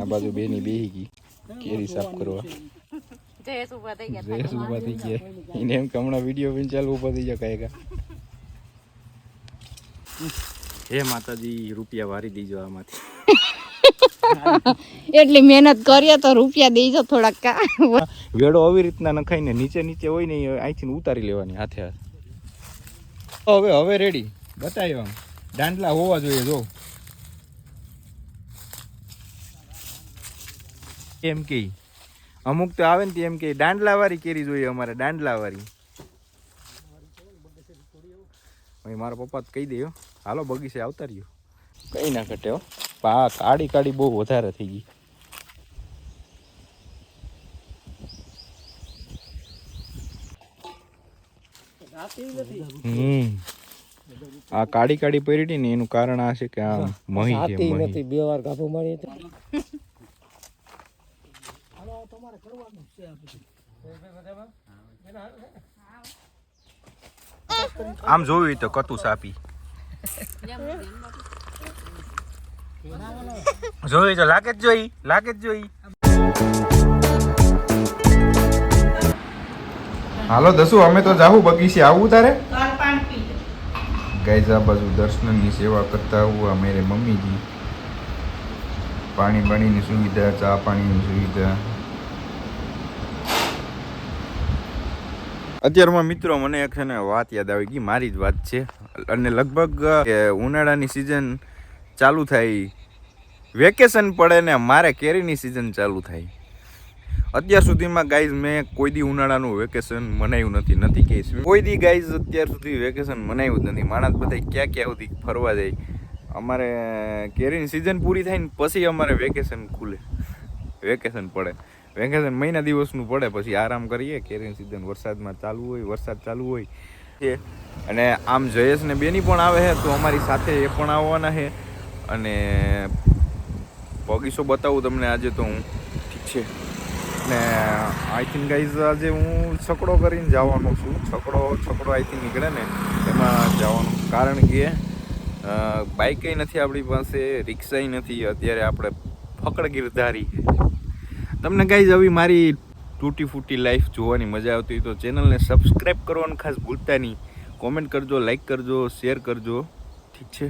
આ બાજુ બેની બેહી ગઈ. કેરી સાફ કરવા. જયેશ ઊભા થઈ ગયા ડ્રેસ ઊભા થઈ ગયા. એને એમ હમણાં વીડિયો બી ચાલુ ઊભા થઈ જાય કાંઈ હે માતાજી રૂપિયા વારી દીજો આમાંથી. એટલી મહેનત કરીએ તો રૂપિયા દેજો થોડાક કા વેડો આવી રીતના નખાઈને નીચે નીચે હોય ને અહીંથી ઉતારી લેવાની હાથે હાથ. હવે હવે રેડી બતાવ્યો આમ. દાંડલા હોવા જોઈએ જો. એમ કે અમુક તો આવે ને તે એમ કે દાંડલાવાળી કેરી જોઈએ અમારે દાંડલાવાળી મારા પપ્પા તો કહી દે હાલો બગીચે આવતા રહ્યો. કઈ ના ઘટે હો. પા કાળી કાળી બહુ વધારે થઈ ગઈ. આ કાળી કાળી પહેરી ને એનું કારણ આ છે કે આ મહી છે મહી. નથી બે વાર ગાભો મારી હતી આમ જોયું તો કતું સાપી. જોયું તો લાગે જ જોઈ, લાગે જ જોઈ. હાલો દસુ, અમે તો જાવું બગીચે. આવું તારે? ગાઈઝ આ બાજુ દર્શનની સેવા કરતા હું અમે મમ્મીજી. પાણી પાણીની સુવિધા, ચા પાણીની સુવિધા. અત્યારમાં મિત્રો મને એક છે ને વાત યાદ આવી ગઈ, મારી જ વાત છે. અને લગભગ ઉનાળાની સિઝન ચાલુ થાય વેકેશન પડે ને મારે કેરીની સિઝન ચાલુ થાય અત્યાર સુધીમાં ગાઈઝ મેં કોઈ દી ઉનાળાનું વેકેશન મનાવ્યું નથી નથી કહીશ કોઈ દી ગાઈઝ અત્યાર સુધી વેકેશન મનાવ્યું જ નથી. માણસ બધા ક્યાં ક્યાં સુધી ફરવા જાય. અમારે કેરીની સિઝન પૂરી થાય ને પછી અમારે વેકેશન ખુલે. વેકેશન પડે. વેકેશન મહિના દિવસનું પડે, પછી આરામ કરીએ, કેરીની સિઝન વરસાદમાં ચાલુ હોય, વરસાદ ચાલુ હોય. છે અને આમ જયેશ ને બેની પણ આવે છે તો અમારી સાથે એ પણ આવવાના છે અને બગીચો બતાવું તમને આજે તો હું. ઠીક છે. ને આઈ થિંક ગાઈઝ આજે હું છકડો કરીને જવાનો છું. છકડો છકડો આઈ થિંક નીકળે ને, એમાં જવાનું. કારણ કે બાઇકેય નથી આપણી પાસે, રિક્ષાય નથી. અત્યારે આપણે ફકડ ગીરધારી. તમને ગાઈઝ આવી મારી તૂટી ફૂટી લાઈફ જોવાની મજા આવતી તો ચેનલને સબસ્ક્રાઈબ કરવાનું ખાસ ભૂલતા નહીં. કોમેન્ટ કરજો લાઈક કરજો શેર કરજો. ઠીક છે?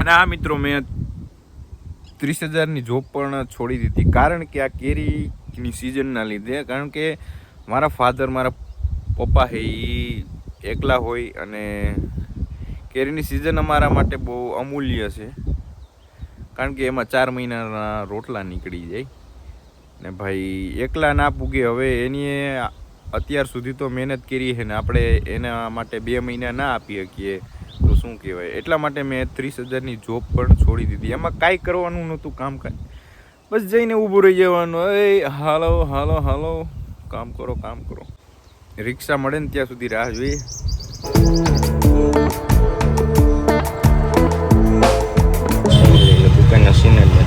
અને આ મિત્રો મેં ત્રીસ હજારની જોબ પણ છોડી દીધી. કારણ કે આ કેરીની સિઝનના લીધે, કારણ કે મારા ફાધર મારા પપ્પા છે એ એકલા હોય અને કેરીની સિઝન અમારા માટે બહુ અમૂલ્ય છે. કારણ કે એમાં ચાર મહિનાના રોટલા નીકળી જાય. ને ભાઈ, એકલા ના પૂગે. હવે એની અત્યાર સુધી તો મહેનત કરી છે ને આપણે એના માટે બે મહિના ના આપી શકીએ. તો શું કહેવાય? એટલા માટે મેં ત્રીસ હજારની જોબ પણ છોડી દીધી. એમાં કાંઈ કરવાનું નહોતું કામ કાંઈ બસ જઈને ઊભું રહી જવાનું. એ, હાલો હાલો હાલો. કામ કરો કામ કરો. રિક્ષા મળે ને ત્યાં સુધી રાહ જોઈએ દુકાનના સિનરી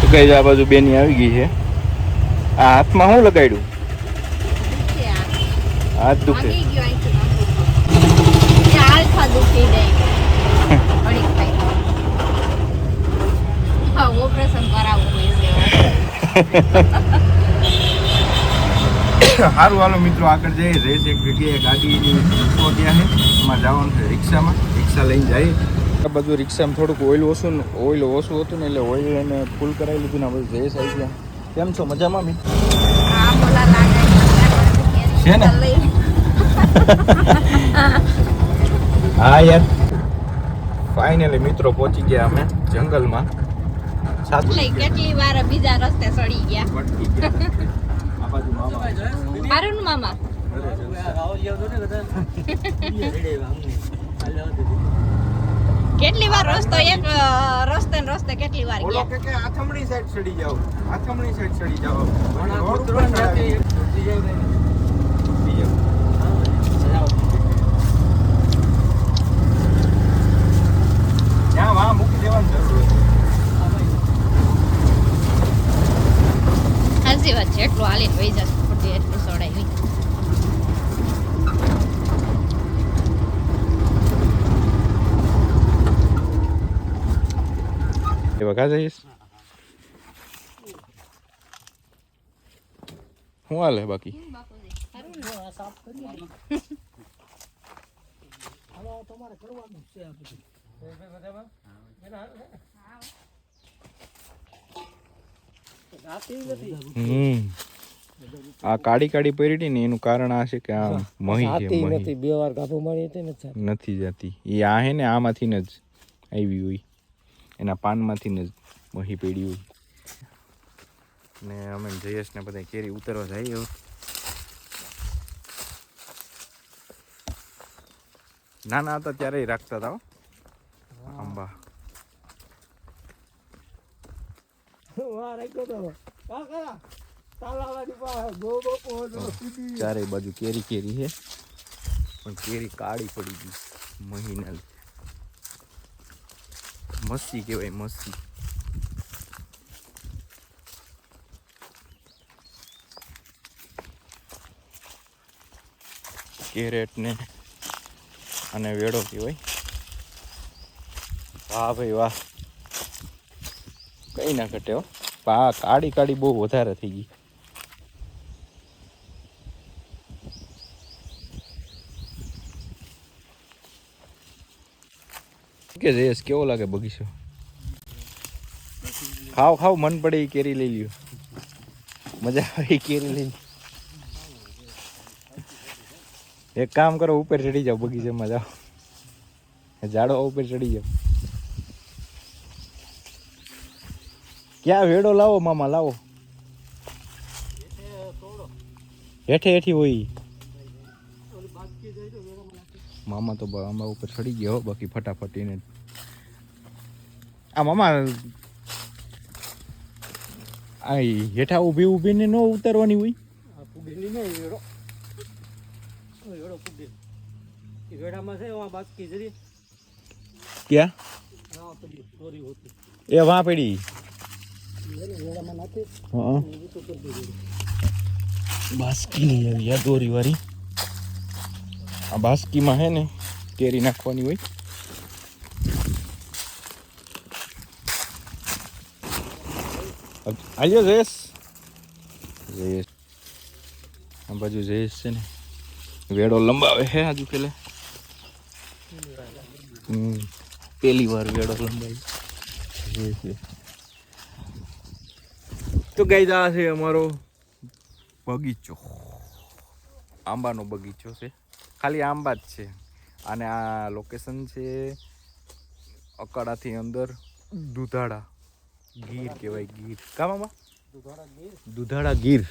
તો કઈ આ બાજુ બેની આવી ગઈ છે આ હાથમાં શું લગાડ્યું હાથ દુખે ઓપરેશન કરાવવું. સારું હાલો મિત્રો આગળ જઈએ. રેસ એક જગ્યાએ ગાડીની રિક્ષો ત્યાં છે. એમાં જવાનું છે રિક્ષામાં. રિક્ષા લઈને જઈએ. આ બધું રિક્ષામાં થોડુંક ઓઇલ ઓછું ઓઇલ ઓછું હતું ને એટલે ઓઇલ એને ફૂલ કરાવી લીધું ને આ બધું રેસ આવી ગયા. કેમ છો? મજામાં મિત્ર? આ બોલા લાગે છે ને? હા યાર. ફાઇનલી મિત્રો પહોંચી ગયા અમે જંગલમાં. સાચું. કેટલી વાર બીજા રસ્તે સડી ગયા. ગયા મામા. કેટલી વાર રસ્તો એક રસ્તે ને રસ્તે કેટલી વાર ગયા? કે કે આથમણી સાઈડ ચડી જાવ આથમણી સાઈડ ચડી જાઓ. રોડ ઉપર ચડી બીજો. ત્યાં વાં મૂકી દેવાની જરૂર સાચી વાત છે એટલું હાલીને વહી જશે ખોટી એટલું સોડાય ¿Te vacaciones? શું હાલે બાકી? તમારે કરવાનું છે આ કાળી કાળી કાળી પડી ને એનું કારણ આ છે કે આ મહી છે નથી બે વાર ગાભો મારી હતી ને નથી જતી. એ આ હે ને આમાંથી ને જ આવી હોય. એના પાનમાંથી જ મહી પડી હોય. ને અમે જયેશ ને બધા કેરી ઉતરવા જઈએ. નાના હતા ત્યારે રાખતા હતા આંબા વાહ રાખ્યો તો કાકા તાલાવાડી પાસે ગો બાપુ હતો સીધી ચારે બાજુ કેરી કેરી છે પણ કેરી કાળી પડી ગઈ. મહિના મસ્તી મસ્સી કહેવાય, મસ્સી. કેરેટ ને અને વેડો કહેવાય. વાહ ભાઈ, વાહ. કઈ ના ઘટે હો. આ કાળી કાળી બહુ વધારે થઈ ગઈ. કે જયેશ કેવો લાગે બગીચો? ખાવ ખાવ, મન પડે એ કેરી લઈ લ્યો. મજા આવે કેરી લઈ. એક કામ કરો, ઉપર ચડી જાઓ બગીચામાં જાઓ. ઝાડો ઉપર ચડી જાઓ. ક્યાં વેડો લાવો મામા લાવો. હેઠે હેઠી હોય. મામા તો આંબા ઉપર ચડી ગયો બાકી ફટાફટ એને. આ મામા આ હેઠા ઊભી ઊભીને ન ઉતારવાની હોય? ક્યાં? એ વાં પડી. એને વેડામાં હા. એ તો કરી દીધું બાસ્કી નહીં આવી આ દોરી વાળી આ બાસ્કીમાં હે ને કેરી નાખવાની હોય. આવ્યો જયેશ? જયેશ. આ બાજુ જયેશ છે ને. વેડો લંબાવે હે આજુ પેલે. પેલી વાર વેડો લંબાવી. જયેશ. તો ગઈ આ છે અમારો બગીચો. આંબાનો બગીચો છે. ખાલી આંબા જ છે. અને આ લોકેશન છે અકાળાથી અંદર દુધાળા ગીર કહેવાય, ગીર. કામ દુધાળા ગીર.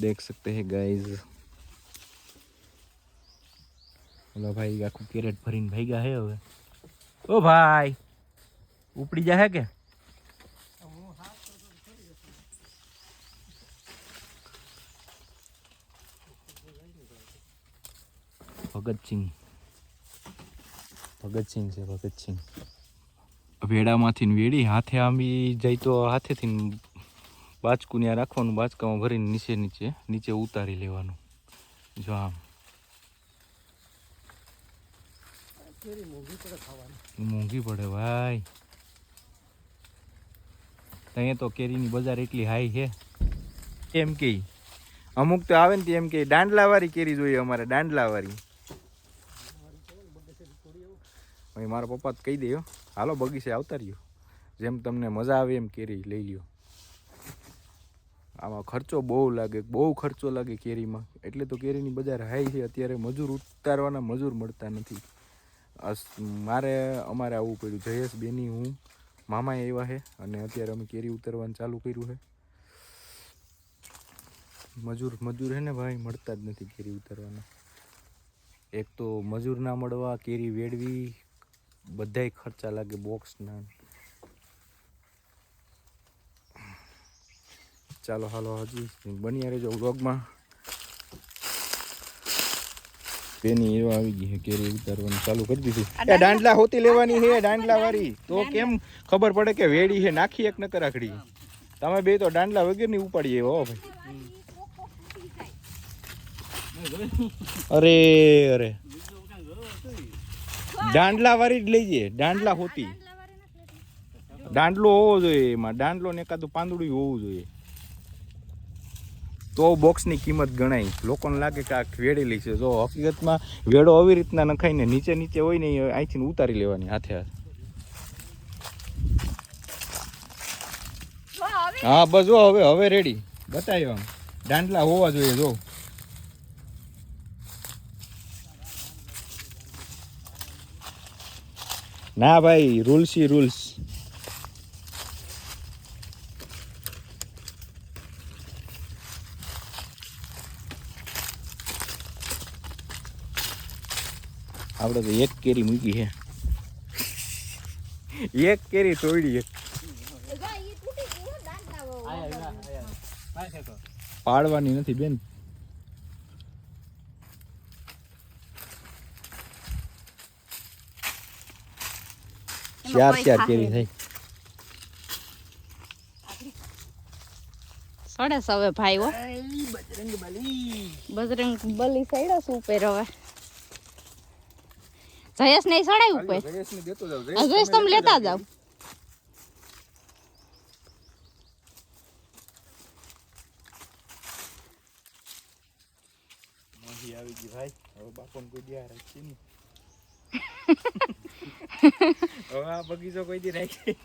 દેખ સકતે હે ગાઈઝ ઓલા ભાઈ આખું કેરેટ ભરીને ભાઈ ગયા હે હવે. ઓ ભાઈ, ઉપડી જાય કે? ભગતસિંહ. ભગતસિંહ છે, ભગતસિંહ. વેડામાંથી વેડી હાથે આંબી જાય તો હાથેથી બાચકું ત્યાં રાખવાનું બાચકામાં ભરીને નીચે નીચે નીચે ઉતારી લેવાનું. જો આમ. મોંઘી પડે ભાઈ. અહીંયા તો કેરીની બજાર એટલી હાઈ છે. એમ કે અમુક તો આવે ને એમ કે દાંડલાવાળી કેરી જોઈએ અમારે, દાંડલાવાળી. ભાઈ મારા પપ્પા તો કહી દે હાલો, બગીચે આવતા રહ્યો જેમ તમને મજા આવે એમ કેરી લઈ લ્યો. આમાં ખર્ચો બહુ લાગે, બહુ ખર્ચો લાગે કેરીમાં. એટલે તો કેરીની બજાર હાઈ છે. અત્યારે મજૂર ઉતારવાના મજૂર મળતા નથી. મારે, અમારે આવવું પડ્યું. જયેશ બેની હું, મામાએ આવ્યા છે અને અત્યારે અમે કેરી ઉતારવાનું ચાલુ કર્યું છે. મજૂર મજૂર હે ને ભાઈ, મળતા જ નથી કેરી ઉતારવાના. એક તો મજૂર ના મળવા, કેરી વેડવી બધાય ખર્ચા લાગે બોક્સના ચાલો હાલો હજી બન્યા રહેજો વ્લોગમાં પેની એવા આવી ગઈ કેરી ઉતારવાનું. ચાલુ કરી દીધું. એ દાંડલા હોતી લેવાની છે દાંડલા વાળી. તો કેમ ખબર પડે કે વેડી છે નાખી એક નકર આખડી. તમે બે તો દાંડલા વગરની ઉપાડીએ હો ભાઈ. અરે અરે. દાંડલા વાળી જ લઈ જઈએ. દાંડલા હોતી. દાંડલો હોવો જોઈએ એમાં. દાંડલો ને એકાદું પાંદડું હોવું જોઈએ. તો બોક્સની કિંમત ગણાય. લોકોને લાગે કે આ વેડેલી છે. જો હકીકતમાં વેડો આવી રીતના નખાઈને નીચે નીચે હોય ને અહીંથી ઉતારી લેવાની હાથે હાથ. હા બસ જો હવે હવે રેડી બતાવ્યો આમ. દાંડલા હોવા જોઈએ જો. ના ભાઈ રૂલ્સ ઈ રૂલ્સ આપણે તો એક કેરી મૂકી છે. એક કેરી તોડી એક પાડવાની નથી બેન. ચાર ચાર કેરી થઈ? સડે હવે ભાઈ હો. બજરંગ બલી બજરંગ બલી સડે શું ઉપર હવે. જયેશ નહીં સડાય ઉપર જયેશ તમે લેતા જાવ. મોહી આવી ગઈ ભાઈ. હવે બાપોને કોઈ દિયા રાખી નહીં. હવે આ બગીચો કોઈ દી રાખી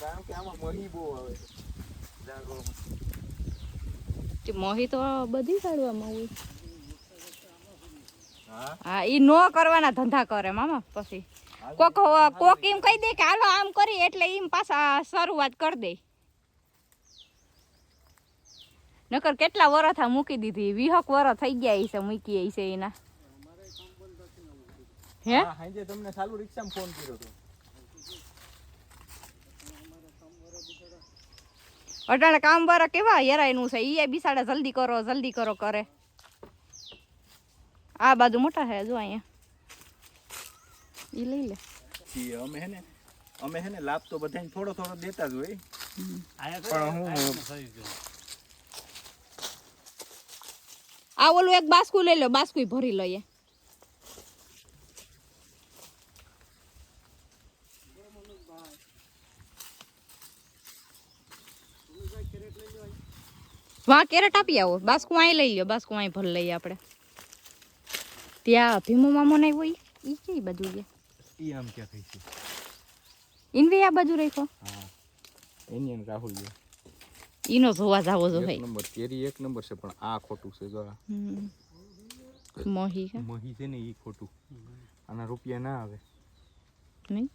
કારણ કે આમાં મોહી બહુ આવે જાગોળમાં. તે તો બધી સાડવામાં હોય. હા? ઈ નો કરવાના ધંધા કરે મામા પછી. કોક કોક એમ કહી દે કે હાલો આમ કરી એટલે એમ પાછા શરૂઆત કરી દે. નકર કેટલા વરથ મૂકી દીધી? વીહક વરસ થઈ ગયા છે મૂકી છે એના. હે? હાંજે તમને સાલુ રિક્ષામાં ફોન કર્યો તો. અટાણે કામ વાળા કેવા હેરાયનું છે? ઈ બિસાડા જલ્દી કરો જલ્દી કરો કરે. આ બાજુ મોટા છે જો અહીંયા. ઈ લઈ લે. ઈ અમે હે ને અમે હે ને લાભ તો બધાને થોડો થોડો દેતા જ હોય. પણ હું- આ ઓલું એક બાસ્કુ લઈ લો બાસ્કુ ભરી લઈએ. વાં કેરેટ આપી આવો. બાસ્કુ અહીં લઈ લ્યો બાસ્કુ અહીં ભરી લઈએ આપણે. ત્યાં ભીમો મામો નહીં હોય ઈ. કઈ બાજુ ગયા? ઈ આમ ક્યાં થઈ છે ઇનવે આ બાજુ રાખ્યો? હા. એની એમ રાહુલ જો ઈનો જોવા જાવો જો ભાઈ. નંબર કેરી એક નંબર છે પણ આ ખોટું છે જો. મોહી મહી છે ને ઈ ખોટું. આના રૂપિયા ના આવે. નહીં?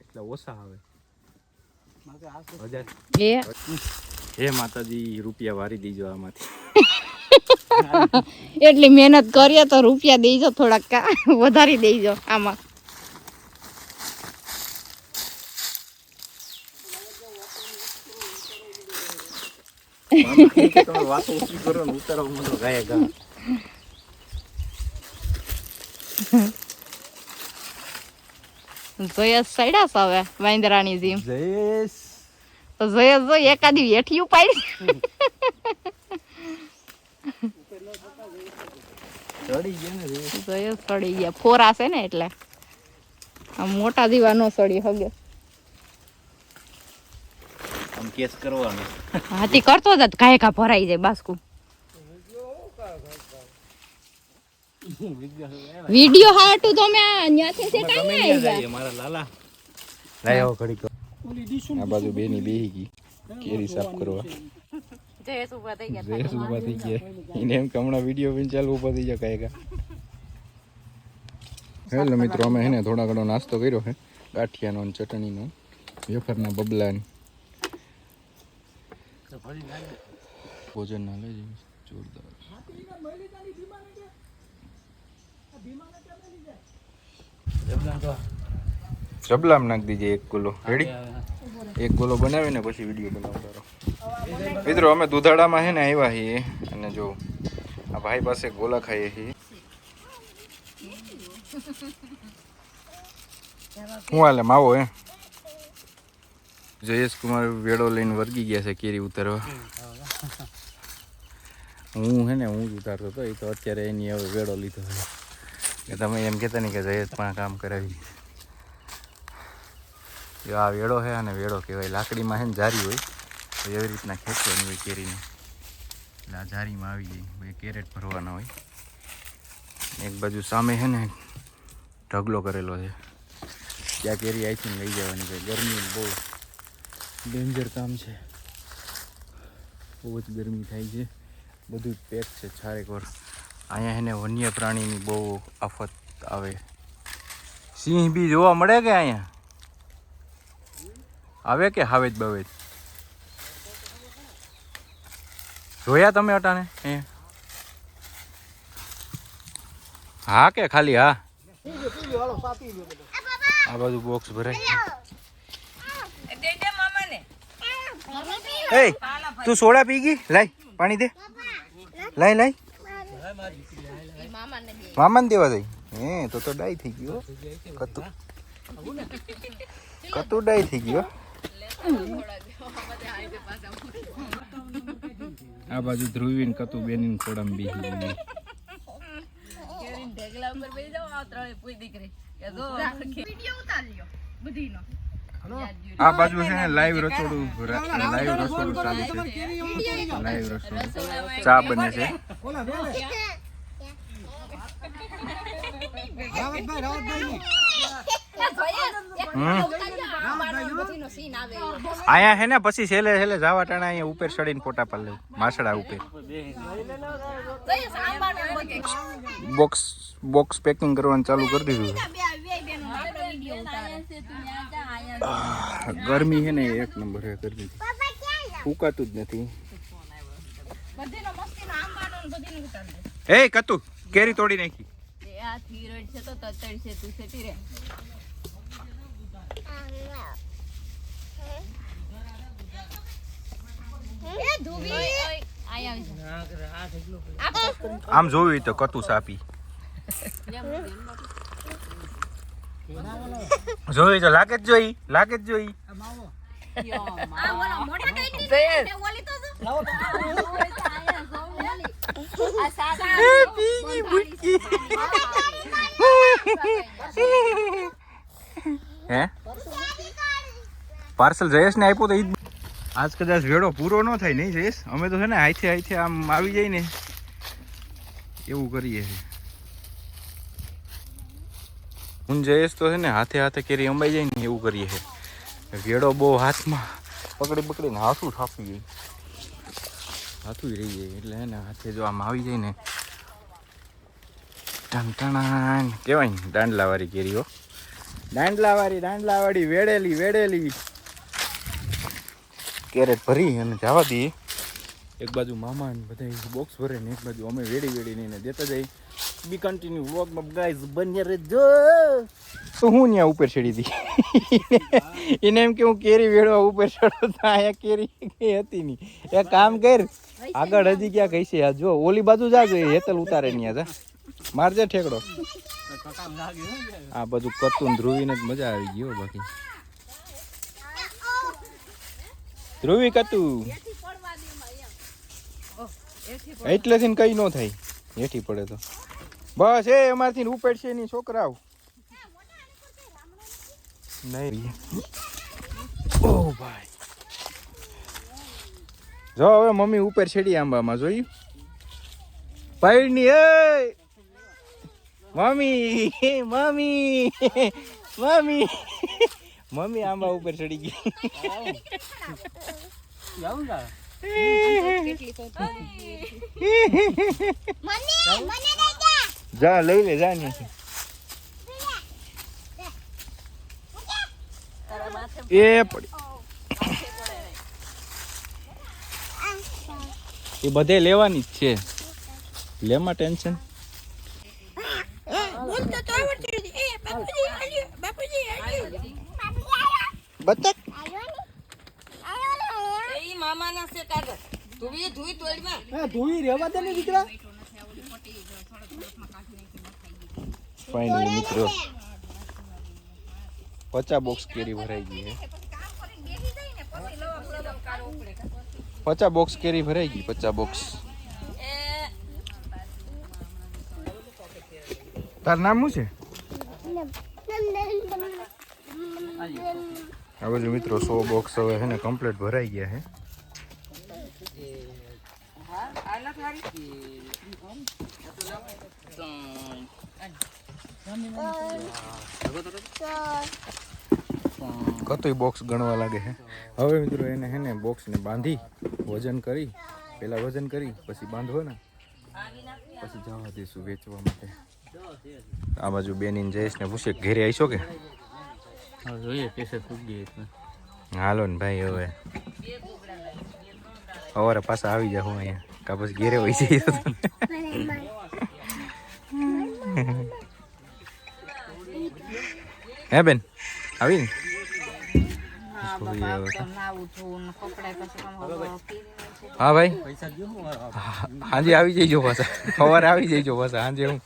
એટલા ઓછા આવે. હજાર. એ હે માતાજી રૂપિયા વારી દીજો આમાંથી. એટલી મહેનત કરીએ તો રૂપિયા દેજો થોડાક વધારી દેજો આમાં. સડ્યા છે હવે વાંદરાની જીમ. જયેશ તો જયેશ જો એકાદી વેઠી ઉપાડી ચડી ગયા ને જયેશ જયેશ સડી ગયા. ફોરા છે ને એટલે. આ મોટા દીવા નો સડી હગે. આમ કેસ કરવાનો. હાથી કરતો જ કાંઈ કા ભરાઈ જાય બાસ્કુ. વિડિયો હાટું તો મેં છે કાંઈ આવ્યા. મારા લાલા. લાય આ બાજુ બેની બેહી ગઈ. કેરી સાફ કરવા. જયેશ ઊભા થઈ ગયા જયેશ ઊભા થઈ ગયા. એને એમ કે હમણાં વીડિયો બી ચાલુ ઊભા થઈ જાય કાંઈ હેલો મિત્રો અમે હેને થોડા ઘણો નાસ્તો કર્યો છે ગાંઠિયાનો ને ચટણીનો. વેફરના બબલા ને ભોજન ના લઈ જઈએ. જોરદાર. જબલામ નાખી દીજે એક કિલો. રેડી એક ગોલો બનાવીને પછી વીડિયો બનાવતો મિત્રો અમે દુધાળામાં છે ને આવ્યા છીએ અને જો આ ભાઈ પાસે ગોલા ખાઈએ છીએ. હું હાલે માવો હે? જયેશ કુમાર વેડો લઈને વર્ગી ગયા છે કેરી ઉતારવા. હું હે. ને હું જ ઉતારતો હતો એ તો અત્યારે એની હવે વેડો લીધો છે. તમે એમ કહેતા નહીં કે જયેશ પણ કામ કરાવી જો આ વેડો છે અને વેડો કહેવાય. લાકડીમાં છે ને જારી હોય, તો એવી રીતના ખેંચવાની હોય કેરીને. એટલે આ જારીમાં આવી જાય. બે કેરેટ ભરવાના હોય. એક બાજુ સામે છે ને ઢગલો કરેલો છે. ત્યાં કેરી આઈથી લઈ જવાની ભાઈ ગરમી બહુ ડેન્જર કામ છે. બહુ જ ગરમી થાય છે. બધું પેક છે ચારેક વાર. અહીંયા એને વન્ય પ્રાણીની બહુ આફત આવે. સિંહ બી જોવા મળે કે અહીંયા? આવે કે હાવેજ બવેજ? જોયા તમે અટાણે? એ હા કે ખાલી હા? આ બાજુ બોક્સ ભરાય. એ તું સોડા પી ગઈ? લાઈ પાણી દે. લાઈ લાય. મામાને દેવા જઈ હે તો તો ડાય થઈ ગયો કતું કતું ડાય થઈ ગયો આ બાજુ ધ્રુવીન કતું બેન ખોડામ બી ઢેગલા ઉપર બેસી જાઓ આ ત્રણે પૂરી દીકરી. કે જો વિડિયો ઉતાર્યો બધીનો. આ બાજુ છે ને લાઈવ રસોડું લાઈવ રસોડું ચાલુ છે. લાઈવ રસોડું. ચા બને છે. રાવતભાઈ રાવતભાઈ હમ? અહીંયા હે ને પછી છેલ્લે છેલ્લે જાવા ટાણા અહીંયા ઉપર ચડીને ફોટા પાડ લેવું માસડા ઉપર. બોક્સ બોક્સ પેકિંગ કરવાનું ચાલુ કરી દીધું ગરમી છે ને એક નંબર છે ગરમી. ફૂકાતું જ નથી. બધીનો મસ્તીનો આંબાનો ને બધીનો ઉતાર દે. એ કતુ કેરી તોડી નાખી. આ થીરડ છે તો તતડ છે તું સેટી રે. આમ જોયું હોય તો કતું સાપી. જોયું તો લાગે જ જોઈ લાગે જ જોઈ. આ ઓલા મોટા કઈ દીધી તે ઓલી તો જો. આ સાત હે પાર્સલ જયેશ ને આપ્યો તો આજ કદાચ વેળો પૂરો ન થાય નહીં જયેશ. અમે તો છે ને હાથે હાથે આમ આવી જાય ને એવું કરીએ છીએ. હું જયેશ તો છે ને હાથે હાથે કેરી અંબાઈ જાય ને એવું કરીએ છે વેડો બહુ હાથમાં પકડી પકડીને હાથું થાપી જાય હાથું રહી જાય એટલે હે ને હાથે જો આમ આવી જાય ને. ટણ કહેવાય ને દાંડલાવાળી કેરીઓ. દાંડલાવાળી દાંડલાવાળી, વેડેલી વેડેલી. કેરેટ ભરી અને જવા દઈએ. એક બાજુ મામા ને બધા બોક્સ ભરે ને એક બાજુ અમે વેડી વેડી ને દેતા જઈએ. બી કન્ટિન્યુ વ્લોગમાં ગાઈઝ બન્યા રહેજો. તો હું ત્યાં ઉપર ચડી હતી? એને એમ કે હું કેરી વેડવા ઉપર ચડો તો અહીંયા કેરી કઈ હતી નહીં. એક કામ કર આગળ હજી ક્યાં કઈ છે આ જો ઓલી બાજુ જા જોઈએ હેતલ ઉતારે ત્યાં જા. મારજે ઠેકડો. આ બધું કતું ધ્રુવીને જ મજા આવી ગયો બાકી. ધ્રુવી કતું. એટલેથી ને કઈ ન થાય. હેઠી પડે તો. બસ એ અમારથી ને ઉપેડશે ની છોકરાઓ. નહીં. ઓ ભાઈ. જો હવે મમ્મી ઉપર છેડી આંબામાં જોયું? પૈડની એ! Mummy mummy mummy. મમ્મી આંબા ઉપર ચડી ગઈ કેટલી તો જા. લઈ લે જા ને એ પડી. એ બધે લેવાની જ છે. લેમાં ટેન્શન? બતક. એ મામાના છે કાગળ. તું બી તોડમાં એ ધોઈ રહેવા દે ને દીકરા. ફાઇનલી મિત્રો. પચા બોક્સ કેરી ભરાઈ ગઈ છે પચા બોક્સ કેરી ભરાઈ ગઈ પચા બોક્સ તાર નામ શું છે? આ બાજુ મિત્રો સો બોક્સ હવે છે ને કમ્પ્લીટ ભરાઈ ગયા છે કતોય બોક્સ ગણવા લાગે છે હવે મિત્રો એને છે ને બોક્સને બાંધી વજન કરી પહેલાં વજન કરી પછી બાંધવો ને. પછી જવા દઈશું વેચવા માટે. આ બાજુ બેનીને જયેશને પૂછે ઘેરે આવીશો કે? જોઈએ કેસે ફૂગી હાલો ને ભાઈ હવે. સવારે પાછા આવી જાઉં અહીંયા. કાપસ ઘેરે હોય છે હે બેન આવી હવે. હા ભાઈ? હાંજે આવી જઈજો પાછા. સવારે આવી જઈજો પાછા હાંજે હું.